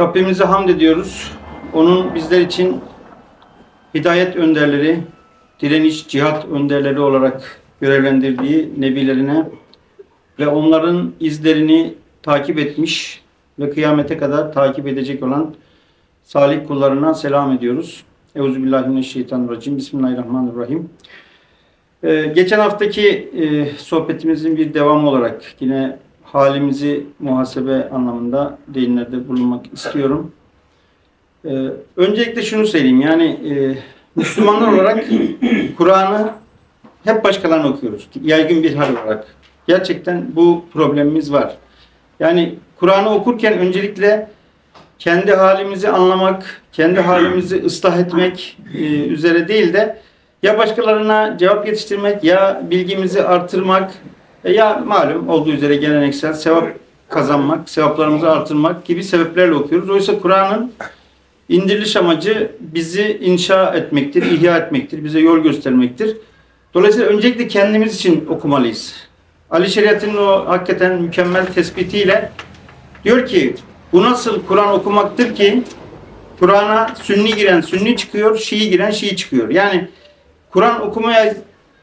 Rabbimize hamd ediyoruz. Onun bizler için hidayet önderleri, direniş, cihat önderleri olarak görevlendirdiği nebilerine ve onların izlerini takip etmiş ve kıyamete kadar takip edecek olan salih kullarına selam ediyoruz. Euzubillahimineşşeytanirracim. Bismillahirrahmanirrahim. Ee, geçen haftaki e, sohbetimizin bir devamı olarak yine halimizi muhasebe anlamında değinlerde bulunmak istiyorum. Ee, öncelikle şunu söyleyeyim yani e, Müslümanlar olarak Kur'an'ı hep başkalarına okuyoruz. Yaygın bir hal olarak. Gerçekten bu problemimiz var. Yani Kur'an'ı okurken öncelikle kendi halimizi anlamak, kendi halimizi ıslah etmek e, üzere değil de ya başkalarına cevap yetiştirmek ya bilgimizi artırmak e, ya malum olduğu üzere geleneksel sevap kazanmak, sevaplarımızı artırmak gibi sebeplerle okuyoruz. Oysa Kur'an'ın indiriliş amacı bizi inşa etmektir, ihya etmektir, bize yol göstermektir. Dolayısıyla öncelikle kendimiz için okumalıyız. Ali Şeriat'ın o hakikaten mükemmel tespitiyle diyor ki bu nasıl Kur'an okumaktır ki Kur'an'a Sünni giren Sünni çıkıyor, Şii giren Şii çıkıyor. Yani Kur'an okumaya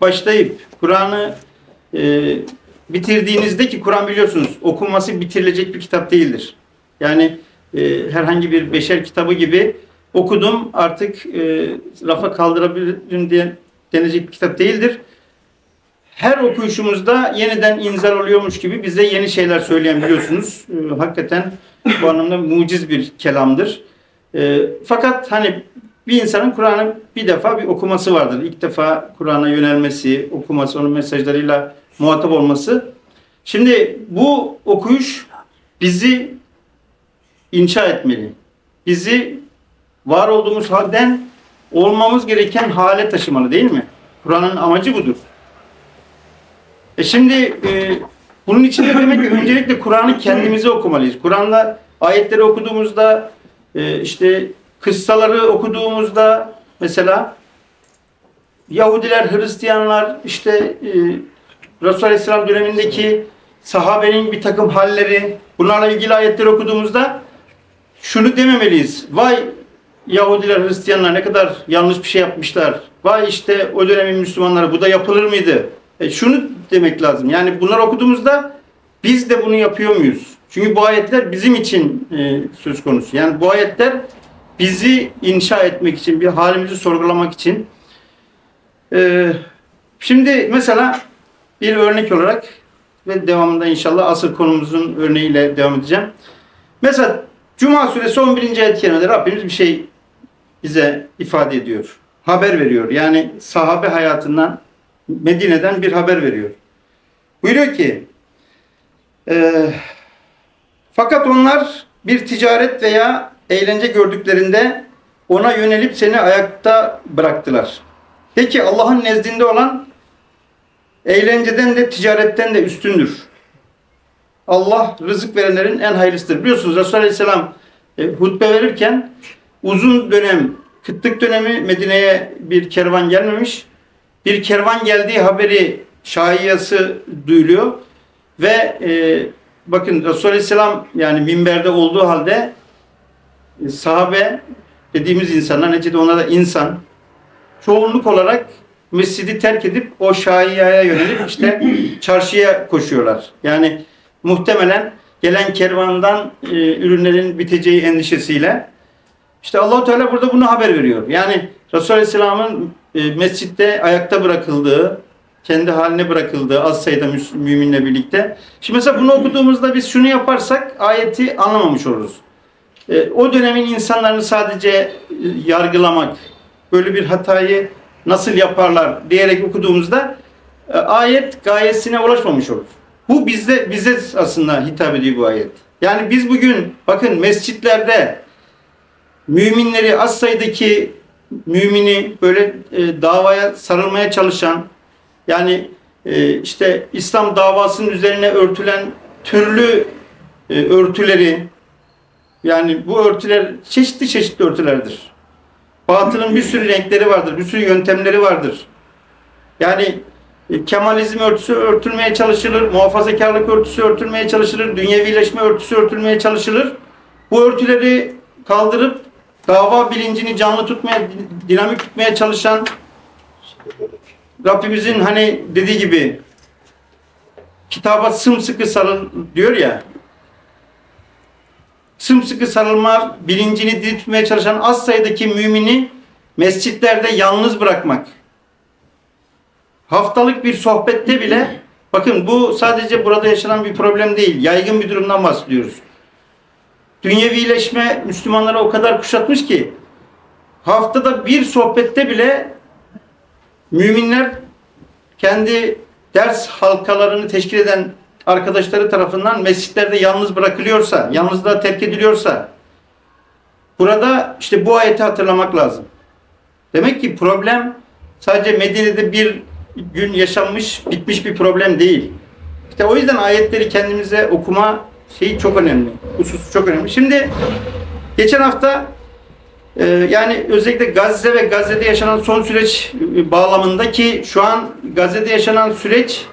başlayıp Kur'an'ı e, bitirdiğinizde ki Kur'an biliyorsunuz okunması bitirilecek bir kitap değildir. Yani e, herhangi bir beşer kitabı gibi okudum artık e, rafa kaldırabilirim diye denecek bir kitap değildir. Her okuyuşumuzda yeniden inzal oluyormuş gibi bize yeni şeyler söyleyen biliyorsunuz. E, hakikaten bu anlamda muciz bir kelamdır. E, fakat hani bir insanın Kur'an'ı bir defa bir okuması vardır. İlk defa Kur'an'a yönelmesi, okuması, onun mesajlarıyla muhatap olması. Şimdi bu okuyuş bizi inşa etmeli. Bizi var olduğumuz halden olmamız gereken hale taşımalı değil mi? Kur'an'ın amacı budur. E şimdi e, bunun için de demek ki öncelikle Kur'an'ı kendimize okumalıyız. Kur'an'da ayetleri okuduğumuzda e, işte kıssaları okuduğumuzda mesela Yahudiler, Hristiyanlar işte e, Resulullah Aleyhisselam dönemindeki sahabenin bir takım halleri bunlarla ilgili ayetleri okuduğumuzda şunu dememeliyiz. Vay Yahudiler, Hristiyanlar ne kadar yanlış bir şey yapmışlar. Vay işte o dönemin Müslümanları bu da yapılır mıydı? E şunu demek lazım. Yani bunları okuduğumuzda biz de bunu yapıyor muyuz? Çünkü bu ayetler bizim için e, söz konusu. Yani bu ayetler bizi inşa etmek için, bir halimizi sorgulamak için. E, şimdi mesela bir örnek olarak ve devamında inşallah asıl konumuzun örneğiyle devam edeceğim. Mesela Cuma suresi 11. ayet-i kerimede Rabbimiz bir şey bize ifade ediyor. Haber veriyor. Yani sahabe hayatından Medine'den bir haber veriyor. Buyuruyor ki e, fakat onlar bir ticaret veya eğlence gördüklerinde ona yönelip seni ayakta bıraktılar. Peki Allah'ın nezdinde olan eğlenceden de ticaretten de üstündür. Allah rızık verenlerin en hayırlısıdır. Biliyorsunuz Resulullah Aleyhisselam e, hutbe verirken uzun dönem, kıtlık dönemi Medine'ye bir kervan gelmemiş. Bir kervan geldiği haberi şahiyası duyuluyor. Ve e, bakın Resulullah Aleyhisselam yani minberde olduğu halde sahabe dediğimiz insanlar, neticede onlar da insan, çoğunluk olarak mescidi terk edip o şahiyaya yönelip işte çarşıya koşuyorlar. Yani muhtemelen gelen kervandan e, ürünlerin biteceği endişesiyle işte Allahu Teala burada bunu haber veriyor. Yani Resulullah Aleyhisselam'ın e, mescitte ayakta bırakıldığı, kendi haline bırakıldığı az sayıda müminle birlikte. Şimdi mesela bunu okuduğumuzda biz şunu yaparsak ayeti anlamamış oluruz. E, o dönemin insanlarını sadece e, yargılamak, böyle bir hatayı nasıl yaparlar diyerek okuduğumuzda e, ayet gayesine ulaşmamış olur. Bu bizde bize aslında hitap ediyor bu ayet. Yani biz bugün bakın mescitlerde müminleri az sayıdaki mümini böyle e, davaya sarılmaya çalışan yani e, işte İslam davasının üzerine örtülen türlü e, örtüleri yani bu örtüler çeşitli çeşitli örtülerdir. Batılın bir sürü renkleri vardır, bir sürü yöntemleri vardır. Yani e, Kemalizm örtüsü örtülmeye çalışılır, muhafazakarlık örtüsü örtülmeye çalışılır, dünyevileşme örtüsü örtülmeye çalışılır. Bu örtüleri kaldırıp dava bilincini canlı tutmaya, dinamik tutmaya çalışan Rabbimizin hani dediği gibi kitaba sımsıkı sarıl diyor ya sımsıkı sarılma bilincini diri tutmaya çalışan az sayıdaki mümini mescitlerde yalnız bırakmak. Haftalık bir sohbette bile bakın bu sadece burada yaşanan bir problem değil. Yaygın bir durumdan bahsediyoruz. Dünyevileşme Müslümanları o kadar kuşatmış ki haftada bir sohbette bile müminler kendi ders halkalarını teşkil eden arkadaşları tarafından mescitlerde yalnız bırakılıyorsa, yalnızlığa terk ediliyorsa burada işte bu ayeti hatırlamak lazım. Demek ki problem sadece Medine'de bir gün yaşanmış, bitmiş bir problem değil. İşte o yüzden ayetleri kendimize okuma şeyi çok önemli. Husus çok önemli. Şimdi geçen hafta e, yani özellikle Gazze ve Gazze'de yaşanan son süreç e, bağlamında ki şu an Gazze'de yaşanan süreç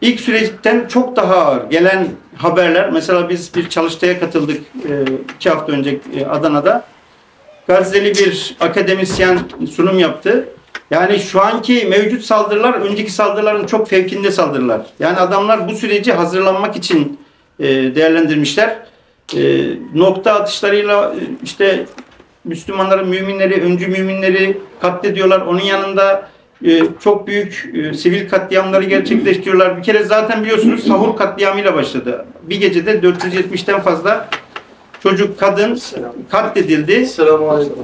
ilk süreçten çok daha ağır gelen haberler. Mesela biz bir çalıştaya katıldık e, iki hafta önce e, Adana'da. Gazze'li bir akademisyen sunum yaptı. Yani şu anki mevcut saldırılar önceki saldırıların çok fevkinde saldırılar. Yani adamlar bu süreci hazırlanmak için e, değerlendirmişler. Nokta atışlarıyla işte Müslümanların müminleri, öncü müminleri katlediyorlar. Onun yanında e, çok büyük e, sivil katliamları gerçekleştiriyorlar. Bir kere zaten biliyorsunuz sahur katliamıyla başladı. Bir gecede 470'ten fazla çocuk, kadın katledildi.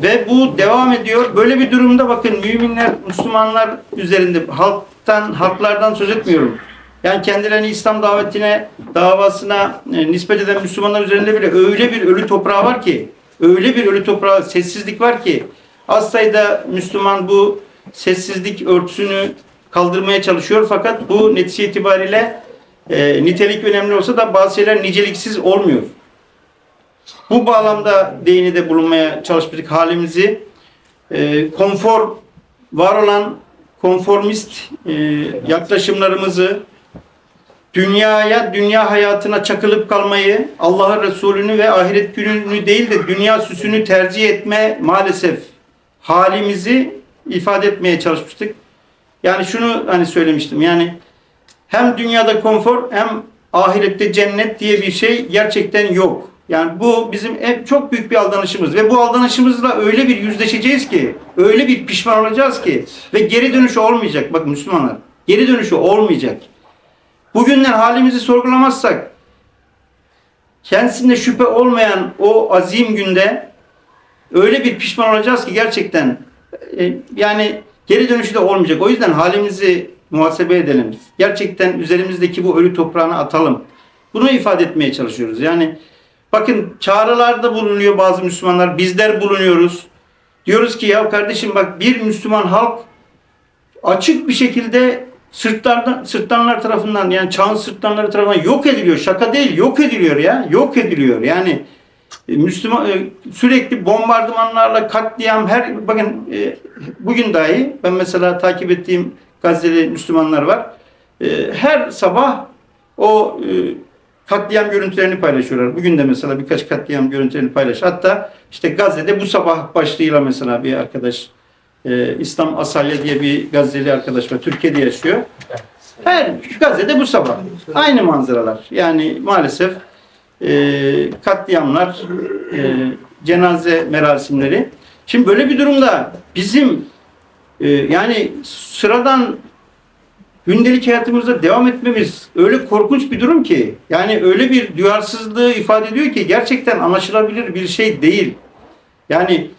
Ve bu devam ediyor. Böyle bir durumda bakın müminler, Müslümanlar üzerinde halktan, halklardan söz etmiyorum. Yani kendilerini İslam davetine, davasına e, nispet eden Müslümanlar üzerinde bile öyle bir ölü toprağı var ki, öyle bir ölü toprağı, sessizlik var ki az sayıda Müslüman bu sessizlik örtüsünü kaldırmaya çalışıyor. Fakat bu netice itibariyle e, nitelik önemli olsa da bazı şeyler niceliksiz olmuyor. Bu bağlamda değini de bulunmaya çalışmıştık halimizi. E, konfor, var olan konformist e, yaklaşımlarımızı, dünyaya, dünya hayatına çakılıp kalmayı, Allah'ın Resulünü ve ahiret gününü değil de dünya süsünü tercih etme maalesef halimizi ifade etmeye çalışmıştık. Yani şunu hani söylemiştim yani hem dünyada konfor hem ahirette cennet diye bir şey gerçekten yok. Yani bu bizim en, çok büyük bir aldanışımız ve bu aldanışımızla öyle bir yüzleşeceğiz ki, öyle bir pişman olacağız ki ve geri dönüşü olmayacak. Bak Müslümanlar, geri dönüşü olmayacak. Bugünden halimizi sorgulamazsak, kendisinde şüphe olmayan o azim günde öyle bir pişman olacağız ki gerçekten yani geri dönüşü de olmayacak. O yüzden halimizi muhasebe edelim. Gerçekten üzerimizdeki bu ölü toprağını atalım. Bunu ifade etmeye çalışıyoruz. Yani bakın çağrılarda bulunuyor bazı Müslümanlar. Bizler bulunuyoruz. Diyoruz ki ya kardeşim bak bir Müslüman halk açık bir şekilde sırtlardan sırtlanlar tarafından yani çağın sırtlanları tarafından yok ediliyor. Şaka değil, yok ediliyor ya. Yok ediliyor. Yani e, Müslüman e, sürekli bombardımanlarla katliam her bakın e, bugün dahi ben mesela takip ettiğim Gazze'li Müslümanlar var. E, Her sabah o e, katliam görüntülerini paylaşıyorlar. Bugün de mesela birkaç katliam görüntülerini paylaş. Hatta işte Gazze'de bu sabah başlığıyla mesela bir arkadaş e, İslam Asalya diye bir Gazze'li arkadaş var. Türkiye'de yaşıyor. Her Gazze'de bu sabah. Aynı manzaralar. Yani maalesef e, katliamlar, e, cenaze merasimleri. Şimdi böyle bir durumda bizim e, yani sıradan gündelik hayatımızda devam etmemiz öyle korkunç bir durum ki yani öyle bir duyarsızlığı ifade ediyor ki gerçekten anlaşılabilir bir şey değil. Yani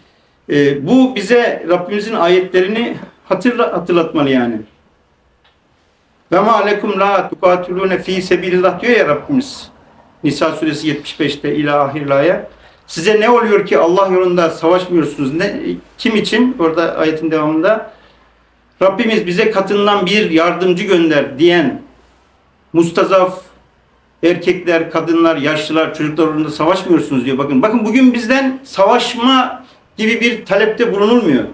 e, bu bize Rabbimizin ayetlerini hatırla, hatırlatmalı yani. Ve ma alekum la tukatilune fi sebilillah diyor ya Rabbimiz. Nisa suresi 75'te ila ahirlaya. Size ne oluyor ki Allah yolunda savaşmıyorsunuz? Ne, kim için? Orada ayetin devamında Rabbimiz bize katından bir yardımcı gönder diyen mustazaf erkekler, kadınlar, yaşlılar, çocuklar orada savaşmıyorsunuz diyor. Bakın bakın bugün bizden savaşma gibi bir talepte bulunulmuyor.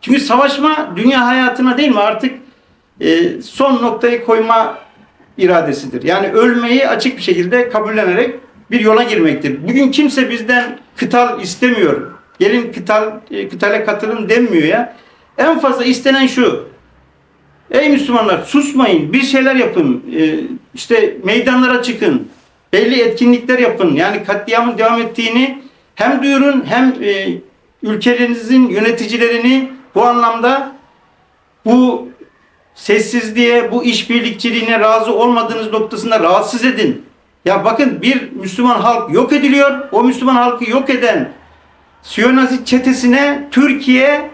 Çünkü savaşma dünya hayatına değil mi artık e, son noktayı koyma iradesidir. Yani ölmeyi açık bir şekilde kabullenerek bir yola girmektir. Bugün kimse bizden kıtal istemiyor. Gelin kıtal, e, kıtale katılın denmiyor ya. En fazla istenen şu. Ey Müslümanlar susmayın, bir şeyler yapın. E, işte meydanlara çıkın. Belli etkinlikler yapın. Yani katliamın devam ettiğini hem duyurun hem e, ülkelerinizin yöneticilerini bu anlamda bu sessizliğe, bu işbirlikçiliğine razı olmadığınız noktasında rahatsız edin. Ya bakın bir Müslüman halk yok ediliyor. O Müslüman halkı yok eden Siyonist çetesine Türkiye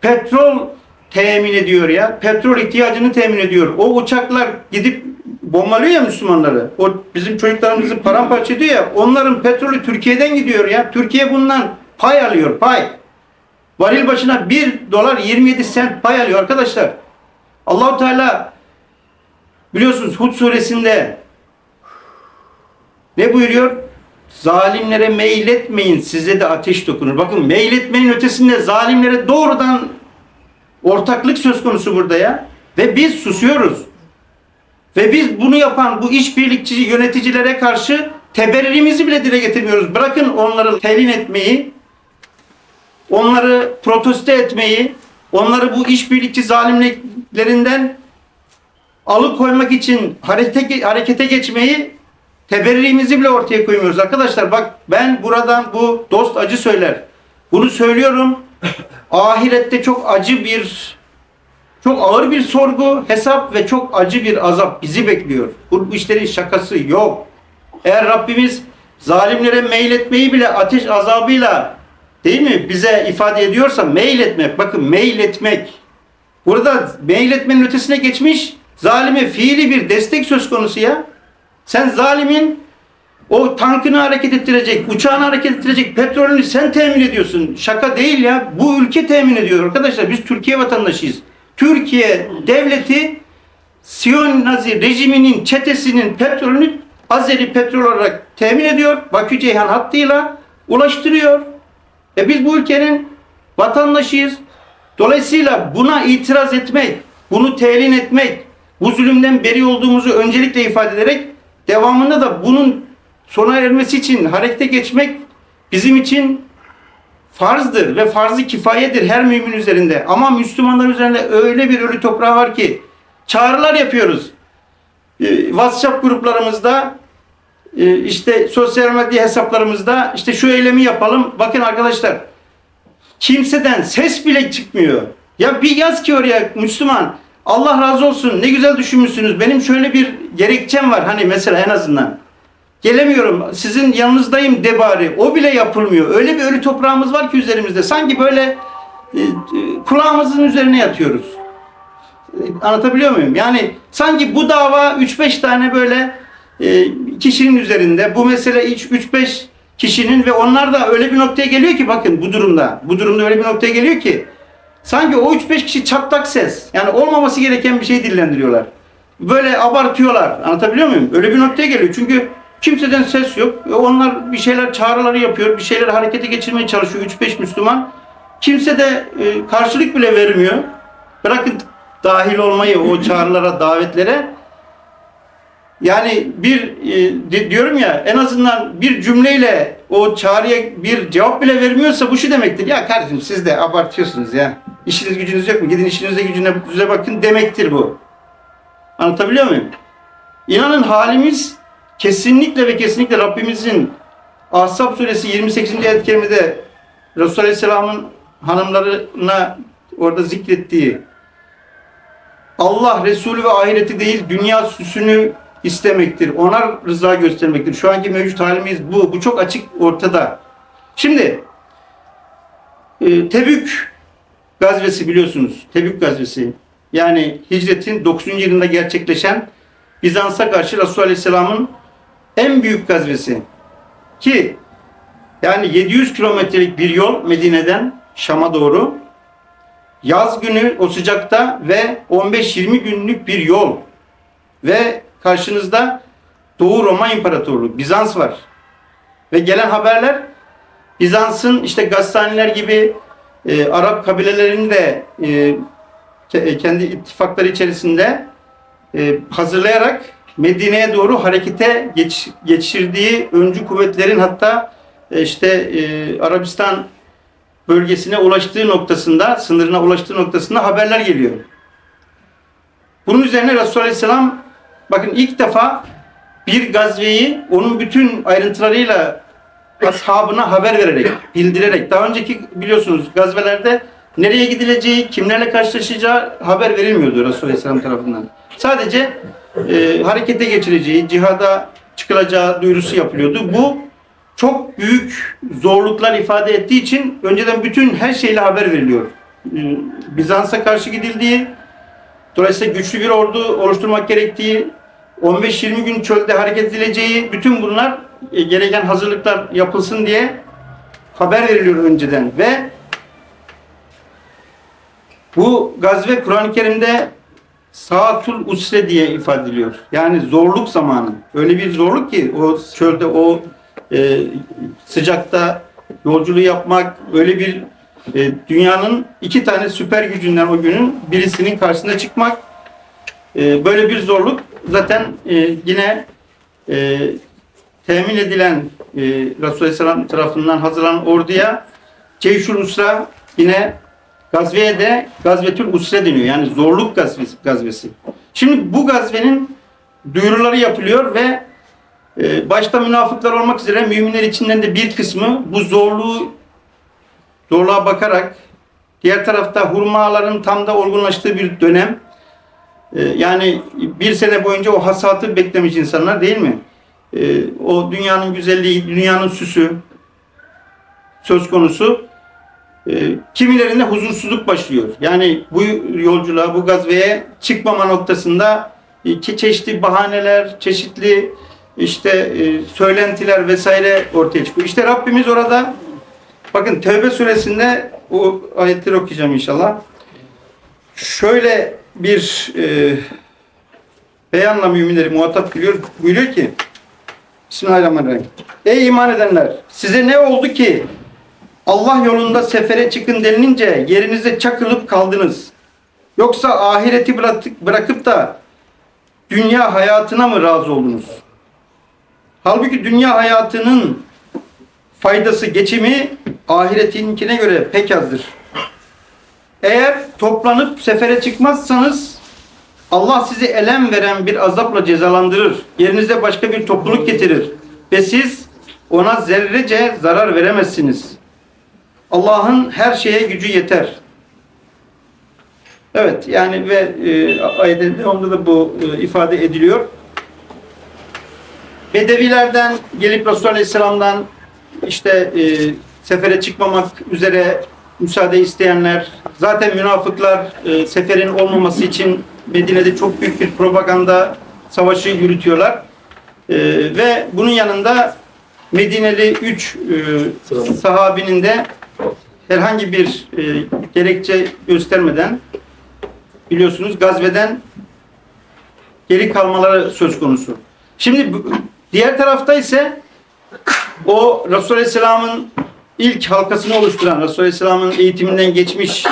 petrol temin ediyor ya. Petrol ihtiyacını temin ediyor. O uçaklar gidip bombalıyor ya Müslümanları. O bizim çocuklarımızı paramparça ediyor ya. Onların petrolü Türkiye'den gidiyor ya. Türkiye bundan pay alıyor, pay. Varil başına 1 dolar 27 sent pay alıyor arkadaşlar. Allahu Teala biliyorsunuz Hud suresinde ne buyuruyor? Zalimlere meyletmeyin size de ateş dokunur. Bakın meyletmenin ötesinde zalimlere doğrudan ortaklık söz konusu burada ya. Ve biz susuyoruz. Ve biz bunu yapan bu işbirlikçi yöneticilere karşı teberrimizi bile dile getirmiyoruz. Bırakın onları telin etmeyi, onları protesto etmeyi, onları bu işbirlikçi zalimliklerinden alıkoymak için harekete, harekete geçmeyi teberrimizi bile ortaya koymuyoruz. Arkadaşlar bak ben buradan bu dost acı söyler. Bunu söylüyorum. Ahirette çok acı bir çok ağır bir sorgu, hesap ve çok acı bir azap bizi bekliyor. Bu işlerin şakası yok. Eğer Rabbimiz zalimlere meyletmeyi bile ateş azabıyla değil mi bize ifade ediyorsa meyletmek, bakın meyletmek. Burada meyletmenin ötesine geçmiş zalime fiili bir destek söz konusu ya. Sen zalimin o tankını hareket ettirecek, uçağını hareket ettirecek petrolünü sen temin ediyorsun. Şaka değil ya. Bu ülke temin ediyor arkadaşlar. Biz Türkiye vatandaşıyız. Türkiye devleti Siyon Nazi rejiminin çetesinin petrolünü Azeri petrol olarak temin ediyor. Bakü Ceyhan hattıyla ulaştırıyor. E biz bu ülkenin vatandaşıyız. Dolayısıyla buna itiraz etmek, bunu telin etmek, bu zulümden beri olduğumuzu öncelikle ifade ederek devamında da bunun sona ermesi için harekete geçmek bizim için farzdır ve farzı kifayedir her mümin üzerinde. Ama Müslümanlar üzerinde öyle bir ölü toprağı var ki çağrılar yapıyoruz. Ee, WhatsApp gruplarımızda e, işte sosyal medya hesaplarımızda işte şu eylemi yapalım. Bakın arkadaşlar kimseden ses bile çıkmıyor. Ya bir yaz ki oraya Müslüman Allah razı olsun ne güzel düşünmüşsünüz. Benim şöyle bir gerekçem var hani mesela en azından. Gelemiyorum sizin yanınızdayım de bari. O bile yapılmıyor. Öyle bir ölü toprağımız var ki üzerimizde. Sanki böyle e, e, kulağımızın üzerine yatıyoruz. E, Anlatabiliyor muyum? Yani sanki bu dava 3-5 tane böyle e, kişinin üzerinde. Bu mesele hiç 3-5 kişinin ve onlar da öyle bir noktaya geliyor ki bakın bu durumda. Bu durumda öyle bir noktaya geliyor ki sanki o 3-5 kişi çatlak ses. Yani olmaması gereken bir şey dillendiriyorlar. Böyle abartıyorlar. Anlatabiliyor muyum? Öyle bir noktaya geliyor. Çünkü kimseden ses yok. E, Onlar bir şeyler çağrıları yapıyor. Bir şeyler harekete geçirmeye çalışıyor 3-5 Müslüman. Kimse de e, karşılık bile vermiyor. Bırakın dahil olmayı o çağrılara, davetlere. Yani bir e, di- diyorum ya en azından bir cümleyle o çağrıya bir cevap bile vermiyorsa bu şu demektir. Ya kardeşim siz de abartıyorsunuz ya. İşiniz gücünüz yok mu? Gidin işinize gücünüze bakın demektir bu. Anlatabiliyor muyum? İnanın halimiz kesinlikle ve kesinlikle Rabbimizin Ahzab suresi 28. ayet-i kerimede Resulullah Aleyhisselam'ın hanımlarına orada zikrettiği Allah Resulü ve ahireti değil dünya süsünü istemektir. Ona rıza göstermektir. Şu anki mevcut halimiz bu. Bu çok açık ortada. Şimdi e, Tebük gazvesi biliyorsunuz. Tebük gazvesi. Yani hicretin 9. yılında gerçekleşen Bizans'a karşı Resulullah Aleyhisselam'ın en büyük gazvesi. Ki yani 700 kilometrelik bir yol Medine'den Şam'a doğru. Yaz günü o sıcakta ve 15-20 günlük bir yol. Ve karşınızda Doğu Roma İmparatorluğu, Bizans var. Ve gelen haberler Bizans'ın işte Gassaniler gibi e, Arap kabilelerinin de e, ke- kendi ittifakları içerisinde e, hazırlayarak Medine'ye doğru harekete geç, geçirdiği öncü kuvvetlerin hatta e, işte e, Arabistan bölgesine ulaştığı noktasında, sınırına ulaştığı noktasında haberler geliyor. Bunun üzerine Resulullah Aleyhisselam bakın ilk defa bir gazveyi onun bütün ayrıntılarıyla ashabına haber vererek, bildirerek, daha önceki biliyorsunuz gazvelerde nereye gidileceği, kimlerle karşılaşacağı haber verilmiyordu Resulullah Aleyhisselam tarafından. Sadece e, harekete geçireceği, cihada çıkılacağı duyurusu yapılıyordu. Bu çok büyük zorluklar ifade ettiği için önceden bütün her şeyle haber veriliyor. E, Bizans'a karşı gidildiği, dolayısıyla güçlü bir ordu oluşturmak gerektiği, 15-20 gün çölde hareket edileceği, bütün bunlar e, gereken hazırlıklar yapılsın diye haber veriliyor önceden ve bu gazve Kur'an-ı Kerim'de Saatul Usre diye ifade ediliyor. Yani zorluk zamanı. Öyle bir zorluk ki o çölde o e, sıcakta yolculuğu yapmak öyle bir e, dünyanın iki tane süper gücünden o günün birisinin karşısına çıkmak e, böyle bir zorluk zaten e, yine e, temin edilen e, Aleyhisselam tarafından hazırlanan orduya Ceyşul Usra yine gazveye de Gazvetül Usre deniyor. Yani zorluk gazvesi. gazvesi. Şimdi bu gazvenin duyuruları yapılıyor ve e, başta münafıklar olmak üzere müminler içinden de bir kısmı bu zorluğu zorluğa bakarak diğer tarafta hurmaların tam da olgunlaştığı bir dönem e, yani bir sene boyunca o hasatı beklemiş insanlar değil mi? E, o dünyanın güzelliği, dünyanın süsü söz konusu. E, kimilerinde huzursuzluk başlıyor. Yani bu yolculuğa, bu gazveye çıkmama noktasında e, çeşitli bahaneler, çeşitli işte e, söylentiler vesaire ortaya çıkıyor. İşte Rabbimiz orada bakın Tevbe suresinde o ayetleri okuyacağım inşallah. Şöyle bir e, beyanla müminleri muhatap buyuruyor, buyuruyor ki Bismillahirrahmanirrahim. Ey iman edenler! Size ne oldu ki Allah yolunda sefere çıkın denilince yerinizde çakılıp kaldınız? Yoksa ahireti bırakıp da dünya hayatına mı razı oldunuz? Halbuki dünya hayatının faydası, geçimi ahiretinkine göre pek azdır. Eğer toplanıp sefere çıkmazsanız Allah sizi elem veren bir azapla cezalandırır. Yerinize başka bir topluluk getirir. Ve siz ona zerrece zarar veremezsiniz. Allah'ın her şeye gücü yeter. Evet yani ve e, ayetin devamında da bu e, ifade ediliyor. Bedevilerden gelip Resulullah Aleyhisselam'dan işte e, sefere çıkmamak üzere müsaade isteyenler, zaten münafıklar e, seferin olmaması için Medine'de çok büyük bir propaganda savaşı yürütüyorlar. E, ve bunun yanında Medineli 3 e, sahabinin de herhangi bir e, gerekçe göstermeden biliyorsunuz gazveden geri kalmaları söz konusu. Şimdi diğer tarafta ise o Aleyhisselam'ın ilk halkasını oluşturan Resulullah Aleyhisselam'ın eğitiminden geçmiş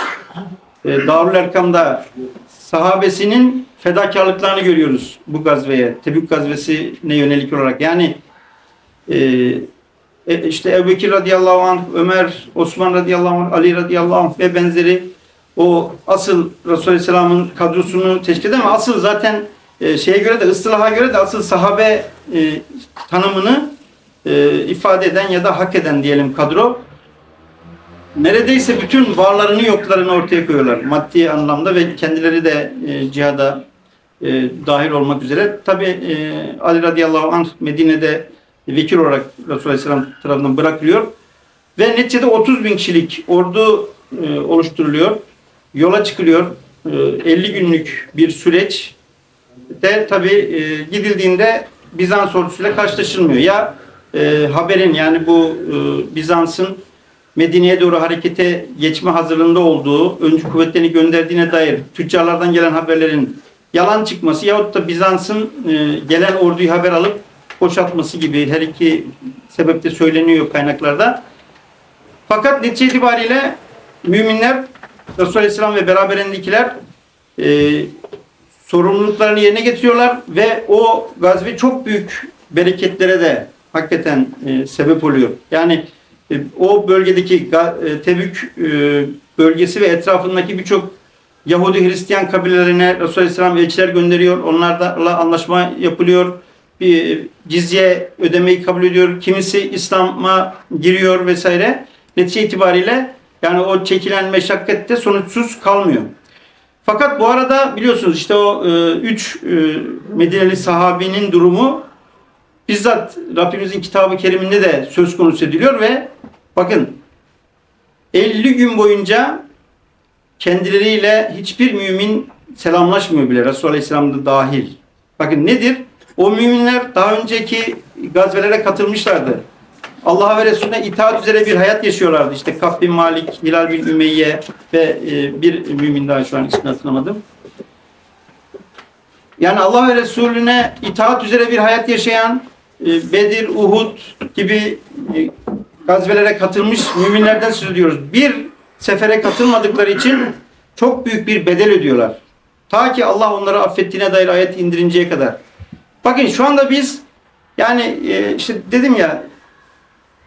e, Darül Erkam'da sahabesinin fedakarlıklarını görüyoruz bu gazveye. Tebük gazvesine yönelik olarak. Yani e, e, işte Ebu Bekir radıyallahu anh, Ömer, Osman radıyallahu anh, Ali radıyallahu anh ve benzeri o asıl Resulullah Aleyhisselam'ın kadrosunu teşkil eden asıl zaten e, şeye göre de ıstılaha göre de asıl sahabe e, tanımını e, ifade eden ya da hak eden diyelim kadro neredeyse bütün varlarını yoklarını ortaya koyuyorlar maddi anlamda ve kendileri de e, cihada e, dahil olmak üzere. Tabi e, Ali radıyallahu anh Medine'de vekil olarak Resulullah Aleyhisselam tarafından bırakılıyor ve neticede 30 bin kişilik ordu e, oluşturuluyor. Yola çıkılıyor. E, 50 günlük bir süreç de tabi e, gidildiğinde Bizans ordusuyla karşılaşılmıyor. Ya e, haberin yani bu e, Bizans'ın Medine'ye doğru harekete geçme hazırlığında olduğu, öncü kuvvetlerini gönderdiğine dair tüccarlardan gelen haberlerin yalan çıkması yahut da Bizans'ın e, gelen orduyu haber alıp boşaltması gibi her iki sebepte söyleniyor kaynaklarda. Fakat netice itibariyle müminler Resulullah Aleyhisselam ve beraberindekiler e, sorumluluklarını yerine getiriyorlar ve o gazve çok büyük bereketlere de hakikaten e, sebep oluyor. Yani e, o bölgedeki e, Tebük e, bölgesi ve etrafındaki birçok Yahudi Hristiyan kabilelerine Resulullah Aleyhisselam elçiler gönderiyor. Onlarla anlaşma yapılıyor. Bir cizye ödemeyi kabul ediyor. Kimisi İslam'a giriyor vesaire. Netice itibariyle yani o çekilen meşakkatte sonuçsuz kalmıyor. Fakat bu arada biliyorsunuz işte o e, üç e, Medineli sahabinin durumu bizzat Rabbimizin kitabı keriminde de söz konusu ediliyor ve bakın 50 gün boyunca kendileriyle hiçbir mümin selamlaşmıyor bile Resulullah Aleyhisselam da dahil. Bakın nedir? O müminler daha önceki gazvelere katılmışlardı. Allah'a ve Resulüne itaat üzere bir hayat yaşıyorlardı. İşte Kab bin Malik, Hilal bin Ümeyye ve e, bir mümin daha şu an ismini hatırlamadım. Yani Allah ve Resulüne itaat üzere bir hayat yaşayan Bedir, Uhud gibi e, gazvelere katılmış müminlerden söz ediyoruz. Bir sefere katılmadıkları için çok büyük bir bedel ödüyorlar. Ta ki Allah onları affettiğine dair ayet indirinceye kadar. Bakın şu anda biz yani e, işte dedim ya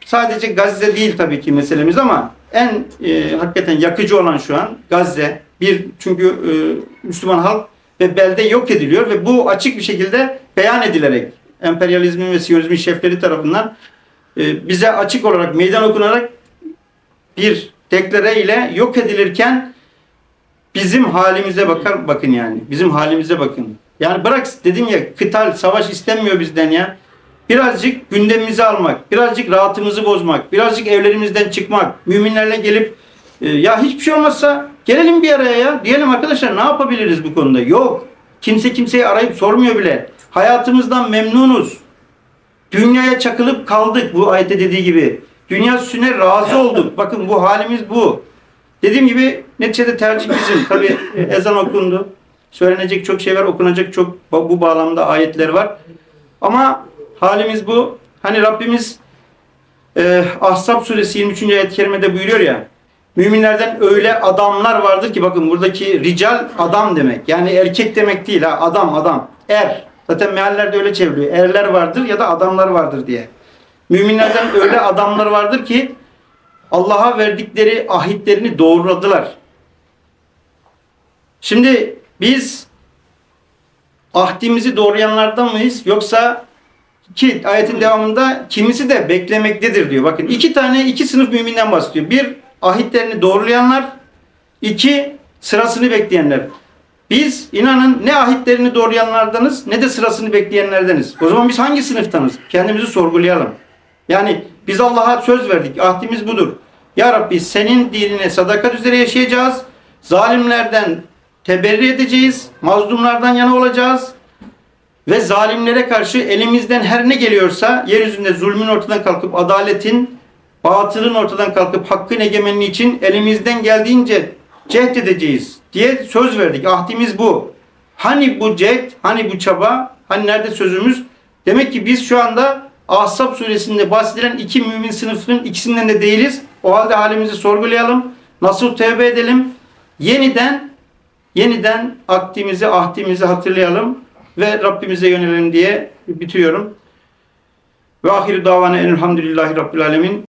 sadece Gazze değil tabii ki meselemiz ama en e, hakikaten yakıcı olan şu an Gazze. Bir çünkü e, Müslüman halk ve belde yok ediliyor ve bu açık bir şekilde beyan edilerek emperyalizmin ve siyonizmin şefleri tarafından e, bize açık olarak meydan okunarak bir deklare ile yok edilirken bizim halimize bakar bakın yani. Bizim halimize bakın. Yani bırak dedim ya kıtal savaş istenmiyor bizden ya. Birazcık gündemimizi almak, birazcık rahatımızı bozmak, birazcık evlerimizden çıkmak, müminlerle gelip e, ya hiçbir şey olmazsa gelelim bir araya ya. Diyelim arkadaşlar ne yapabiliriz bu konuda? Yok. Kimse kimseyi arayıp sormuyor bile. Hayatımızdan memnunuz. Dünyaya çakılıp kaldık bu ayette dediği gibi. Dünya süsüne razı olduk. Bakın bu halimiz bu. Dediğim gibi neticede tercih bizim. Tabi ezan okundu. Söylenecek çok şey var, okunacak çok bu bağlamda ayetler var. Ama halimiz bu. Hani Rabbimiz e, Ahzab suresi 23. ayet-i kerimede buyuruyor ya. Müminlerden öyle adamlar vardır ki bakın buradaki rical adam demek. Yani erkek demek değil ha adam adam. Er. Zaten meallerde öyle çevriliyor. Erler vardır ya da adamlar vardır diye. Müminlerden öyle adamlar vardır ki Allah'a verdikleri ahitlerini doğruladılar. Şimdi biz ahdimizi doğrayanlardan mıyız yoksa ki ayetin devamında kimisi de beklemektedir diyor. Bakın iki tane iki sınıf müminden bahsediyor. Bir ahitlerini doğrulayanlar, iki sırasını bekleyenler. Biz inanın ne ahitlerini doğrayanlardanız ne de sırasını bekleyenlerdeniz. O zaman biz hangi sınıftanız? Kendimizi sorgulayalım. Yani biz Allah'a söz verdik. Ahdimiz budur. Ya Rabbi senin dinine sadakat üzere yaşayacağız. Zalimlerden teberri edeceğiz. Mazlumlardan yana olacağız. Ve zalimlere karşı elimizden her ne geliyorsa yeryüzünde zulmün ortadan kalkıp adaletin, batılın ortadan kalkıp hakkın egemenliği için elimizden geldiğince cehd edeceğiz diye söz verdik. Ahdimiz bu. Hani bu cehd, hani bu çaba, hani nerede sözümüz? Demek ki biz şu anda Ahzab suresinde bahsedilen iki mümin sınıfının ikisinden de değiliz. O halde halimizi sorgulayalım. Nasıl tövbe edelim? Yeniden yeniden akdimizi, ahdimizi hatırlayalım ve Rabbimize yönelelim diye bitiriyorum. Ve ahir davana enelhamdülillahi rabbil alemin.